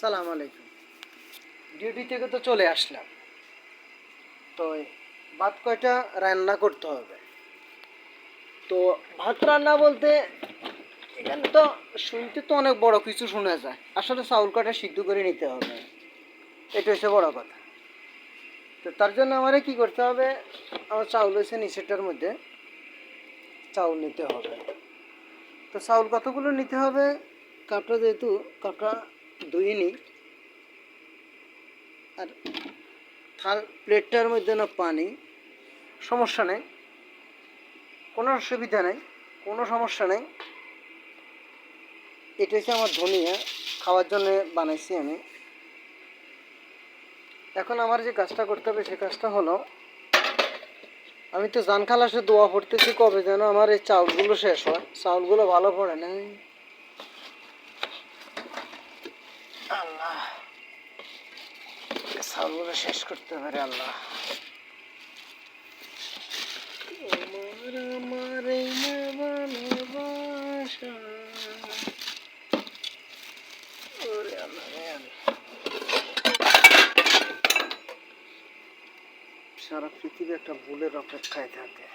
সালাম আলাইকুম। ডিউটি থেকে তো চলে আসলাম। তো ভাত কয়টা রান্না করতে হবে? তো ভাত রান্না বলতে এখানে তো শুনতে তো অনেক বড় কিছু শোনা যায়। আসলে চাউল কটা সিদ্ধ করে নিতে হবে। এটা হচ্ছে বড় কথা। তো তার জন্য আমারে কি করতে হবে? আমার চাউল হয়েছে নিচেরটার মধ্যে। চাউল নিতে হবে। তো চাউল কতগুলো নিতে হবে? কাপটা যেহেতু কাপটা ধুয়ে নিই আর থাল প্লেটটার মধ্যে না পানি। সমস্যা নেই। কোনো অসুবিধা নেই। কোনো সমস্যা নেই। এটা হচ্ছে আমার ধনিয়া খাওয়ার জন্য বানাইছি আমি। এখন আমার যে কাজটা করতে হবে সে কাজটা হলো, আমি তো জান খালাসে দোয়া পড়তেছি কবে যেন আমার এই চাউলগুলো শেষ হয়। চাউলগুলো ভালো পড়ে না আল্লাহ চাউলগুলো শেষ করতে পারে আল্লাহ আমার। ওরে আল্লাহ। সারা পৃথিবী একটা ভুলের অপেক্ষায় থাকে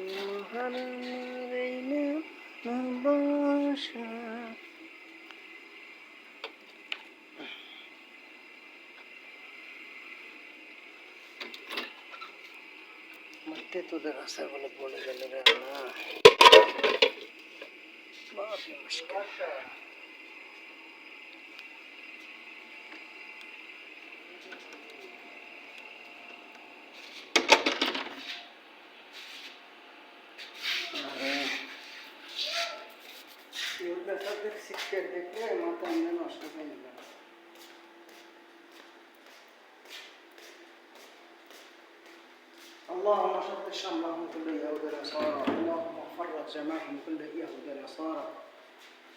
আমার এই না ভালোবাসা। মরতে তোদের আশা বলে বেটাদের শিক্ষা দেখলে মাথা এমনি নষ্ট হয়ে যাবে اللهم شط شملهم كل يهود نصارى اللهم فرج جماعهم كل يهود نصارى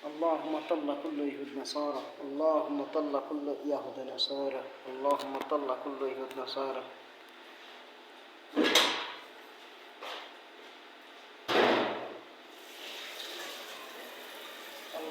اللهم طل كل يهود نصارى اللهم طل كل يهود نصارى اللهم طل كل يهود نصارى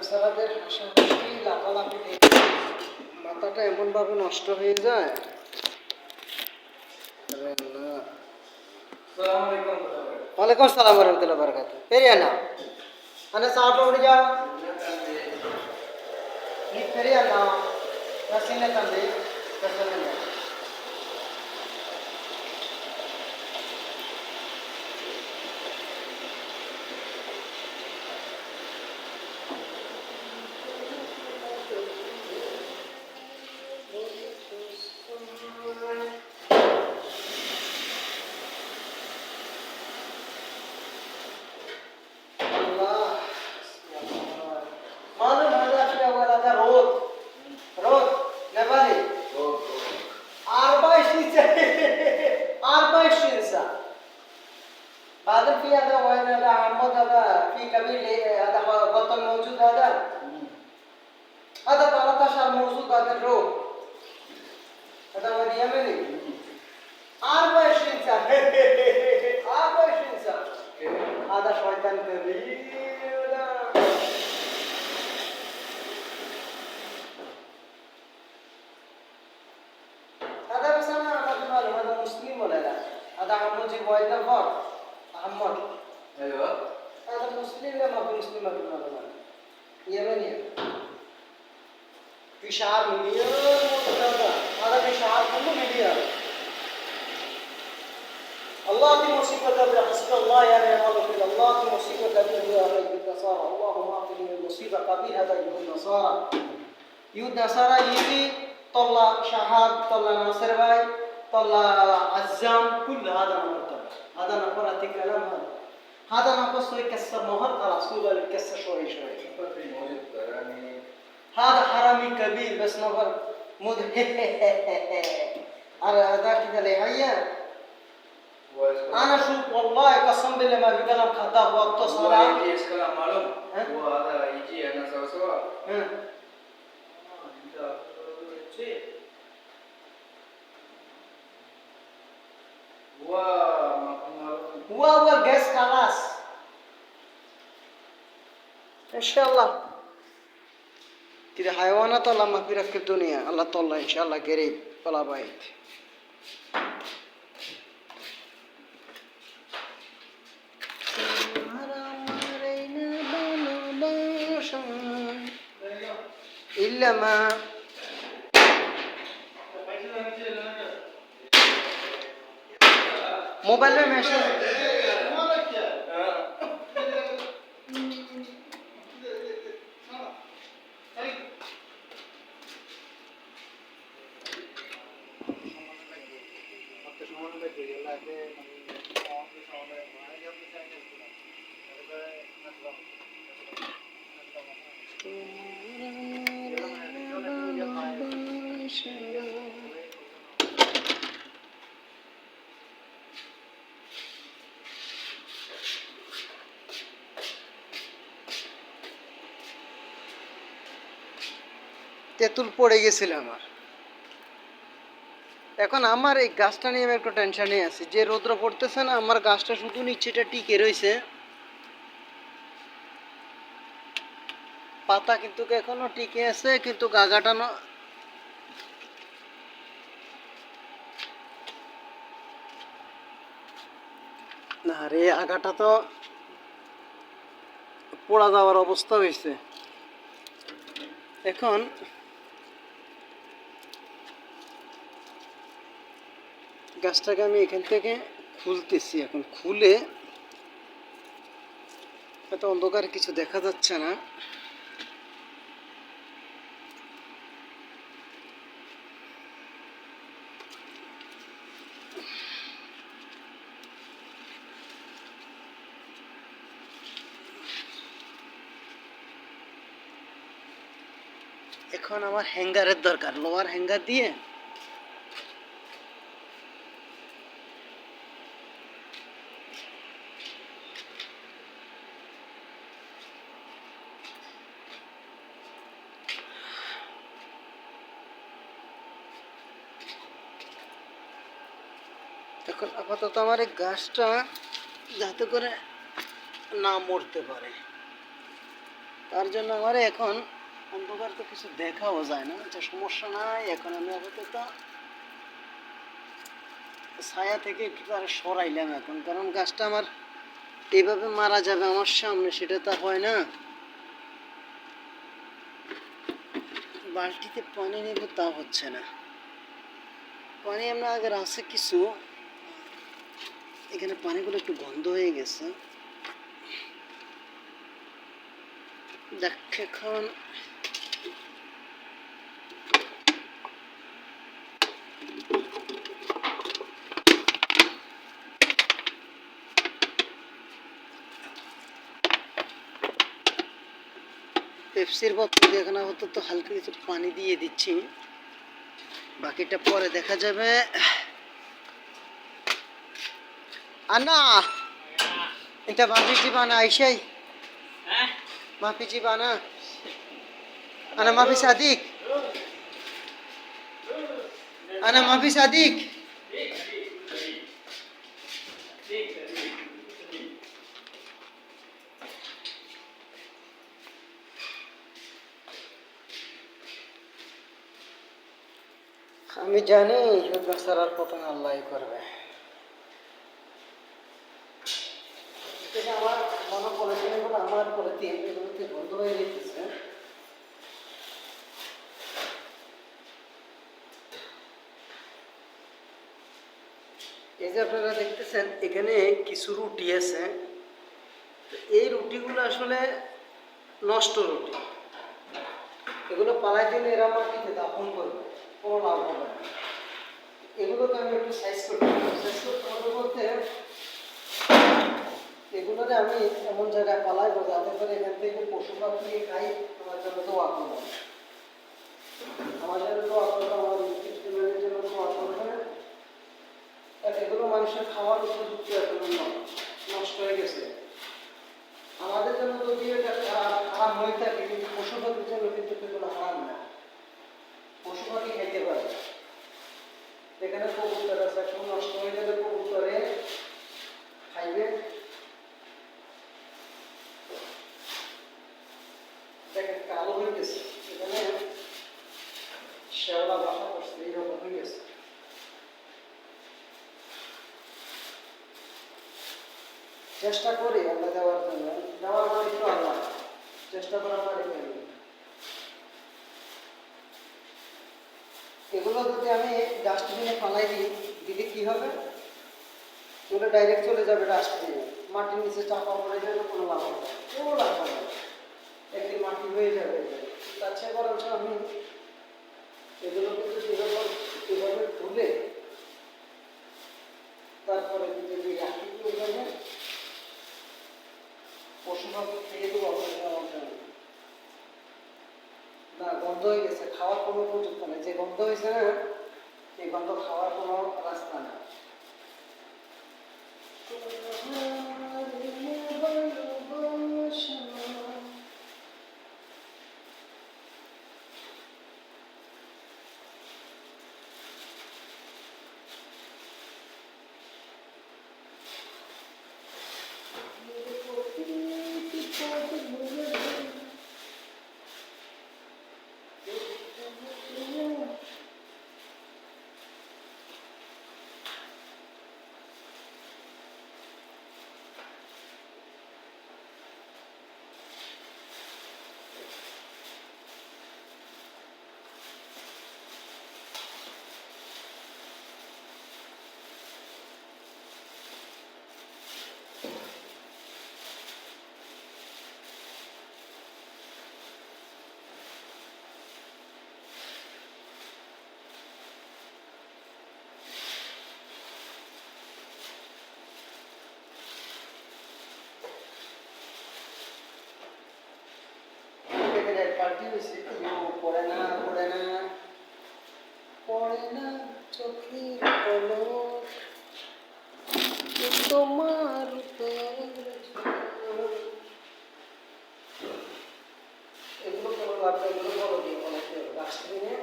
হাসাহাসি লাফালাফি মাথাটা এমনভাবে নষ্ট হয়ে যায়। ওয়ালাইকুম আসসালাম রহমতুল্লাহ বরকাত ফেরিয়া না মানে সাপ উড়ে যাও। নি, ফেরিয়া না রসিনে তন্দে রসিনে না আল্লাহ মালুম হয়ে যাচ্ছে ওরা রোদ রোদ নেপালি موجود هذا الروح هذا هو اليمني 24 سنة 24 سنة هذا شيطان كبير هذا بس انا ما معلوم هذا مسلم ولا لا هذا عمودي وايد نفر محمد ايوه هذا مسلم لا ما في مسلم ما في معلومات يمني فشعار مليار مرتفع هذا فشعار كله مليار الله في مصيبة أبدا حسب الله يعني نعم الله في الله في مصيبة أبدا هو أبدا النصارى. اللهم أعطني من المصيبة قبيها يهود النصارى. يهود نصارى يبي طلع شهاد طلع ناصر باي طلع عزام. كل هذا مرتبع هذا نفر أتي كلام هذا. هذا نفر سوي كسر مهر. خلاص كسر شوي شوي. هذا حرامي كبير بس نظر مدهن على هذا كده لهيا أنا شوف والله قسم بالله ما في كلام خطأ وقت صلاه هو هو هذا يجي أنا سوا سوا هو هو جاس خلاص. إن شاء الله. كده حيوانات الله ما في في الدنيا الله طلع ان شاء الله قريب بلا بعيد إلا ما موبايل में তেঁতুল পড়ে গেছিল আমার। এখন আমার এই গাছটা নিয়ে আমি একটু টেনশনে আছি। যে রৌদ্র পড়তেছে না, আমার গাছটা শুধু নিচেটা টিকে রয়েছে। পাতা কিন্তু এখনও টিকে আছে, কিন্তু গাগাটা না রে, আগাটা তো পোড়া যাওয়ার অবস্থা হয়েছে। এখন গাছটাকে আমি এখান থেকে খুলতেছি। এখন খুলে এত অন্ধকার কিছু দেখা যাচ্ছে না। এখন আমার হ্যাঙ্গারের দরকার লোয়ার হ্যাঙ্গার দিয়ে। এখন আপাতত আমার এই গাছটা যাতে করে না মরতে পারে। তার জন্য আমার এখন অন্ধকার তো কিছু দেখাও যায় না আচ্ছা সমস্যা নাই। এখন আমি আপাতত ছায়া থেকে একটু তার সরাইলাম এখন, কারণ গাছটা আমার এইভাবে মারা যাবে আমার সামনে, সেটা তা হয় না। বালতিতে পানি নেব তা হচ্ছে না। পানি আমরা আগে আছে কিছু, এখানে পানিগুলো একটু গন্ধ হয়ে গেছে। দেখ, এখন পেপসির বোতল দিয়ে এখন তো হালকা কিছু পানি দিয়ে দিচ্ছি। বাকিটা পরে দেখা যাবে। আনা এটা মাফিজি বানা আইসাই। হ্যাঁ? মাফিজি বানা। আনা মাফি সাদিক আনা মাফি সাদিক তুই জানিস উদ্যোগ ছাড়ার প্রথমে আল্লাহ করবে। আমার মনে আমার এগুলোতে বন্ধ এই যে আপনারা দেখতেছেন, এখানে কিছু রুটি আছে। এই রুটিগুলো আসলে নষ্ট রুটি। এগুলো পালাই দিলে এরা মাটিতে দাপন করবে। কোনো লাভ হবে না। এগুলোকে আমি একটু সাইজ করতে সাইজ করতে হবে বলতে এগুলোরে আমি এমন জায়গায় পালাই যাতে করে এখান থেকে পশু পাখি খাই, আমার জন্য দোয়া করব। আমার জন্য দোয়া করব, আমার স্টুডেন্টের জন্য দোয়া করবে। এগুলো মানুষের খাওয়ার উপযুক্ত এখন নষ্ট হয়ে গেছে। আমাদের জন্য যদি এটা খারাপ হয়ে থাকে, কিন্তু পশু পাখির জন্য কিন্তু এগুলো খারাপ না। পশু পাখি খেতে পারে। এখানে কবুতর আছে, এখন নষ্ট হয়ে গেলে কবুতরে খাইবে। দেখেন, কালো হয়ে গেছে এখানে শেওলা বাসা করছে, এইরকম হয়ে গেছে চেষ্টা করি আল্লাহ দেওয়ার জন্য। দেওয়ার তো আল্লাহ। চেষ্টা করার মালিক আমি এগুলো যদি আমি ডাস্টবিনে ফালাই দিই, দিলে কি হবে এগুলো ডাইরেক্ট চলে যাবে ডাস্টবিনে মাটির নিচে চাপা পড়ে যাবে, কোনো লাভ হবে। কোনো লাভ হবে। একদিন মাটি হয়ে যাবে তার চেয়ে বরঞ্চ আমি এগুলো কিন্তু এভাবে এভাবে তুলে তারপরে যদি রাখি পশু খেয়ে দেবো না, গন্ধ হয়ে গেছে, খাওয়ার কোনো উপযুক্ত নেই। যে গন্ধ হয়েছে না, এই গন্ধ খাওয়ার কোনো রাস্তা না। পার্টি হয়েছে কেউ পড়ে না পড়ে না। পড়ে না চোখের পলক তোমার এগুলো কোনো লাভ নেই, এগুলো বড় দিয়ে অনেক ডাস্টবিনে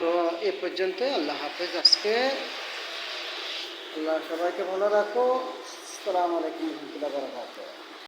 তো এ পর্যন্ত আল্লাহ হাফেজ। আজকে আল্লাহ সবাইকে ভালো রাখো। আসসালামু আলাইকুম রহমতুল্লাহ বারকাতুহ।